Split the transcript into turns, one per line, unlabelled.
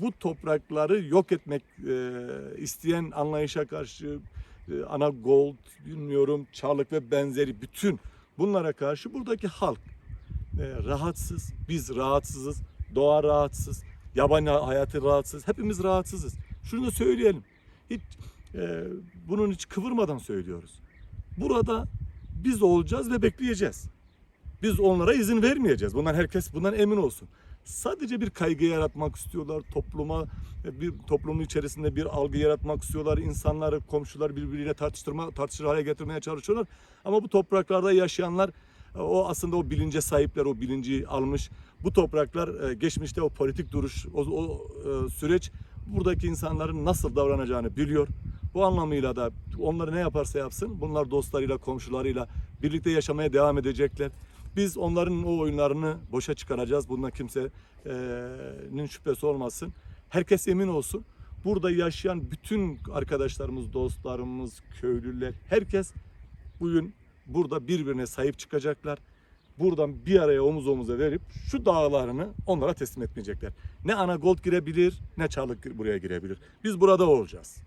bu toprakları yok etmek e, isteyen anlayışa karşı e, ana gold bilmiyorum çarlık ve benzeri bütün bunlara karşı buradaki halk e, rahatsız. Biz rahatsızız. Doğa rahatsız. Yabani hayatı rahatsız. Hepimiz rahatsızız. Şunu da söyleyelim. Hiç e, bunun hiç kıvırmadan söylüyoruz. Burada biz olacağız ve bekleyeceğiz. Biz onlara izin vermeyeceğiz. Bundan herkes bundan emin olsun. Sadece bir kaygı yaratmak istiyorlar. Topluma bir toplumun içerisinde bir algı yaratmak istiyorlar. İnsanları, komşular birbiriyle tartıştırma, tartışır hale getirmeye çalışıyorlar. Ama bu topraklarda yaşayanlar o aslında o bilince sahipler, o bilinci almış. Bu topraklar e, geçmişte o politik duruş, o, o e, süreç buradaki insanların nasıl davranacağını biliyor. Bu anlamıyla da onları ne yaparsa yapsın bunlar dostlarıyla, komşularıyla birlikte yaşamaya devam edecekler. Biz onların o oyunlarını boşa çıkaracağız. Bundan kimsenin şüphesi olmasın. Herkes emin olsun. Burada yaşayan bütün arkadaşlarımız, dostlarımız, köylüler, herkes bugün burada birbirine sahip çıkacaklar. Buradan bir araya omuz omuza verip şu dağlarını onlara teslim etmeyecekler. Ne ana gold girebilir ne çarlık buraya girebilir. Biz burada olacağız.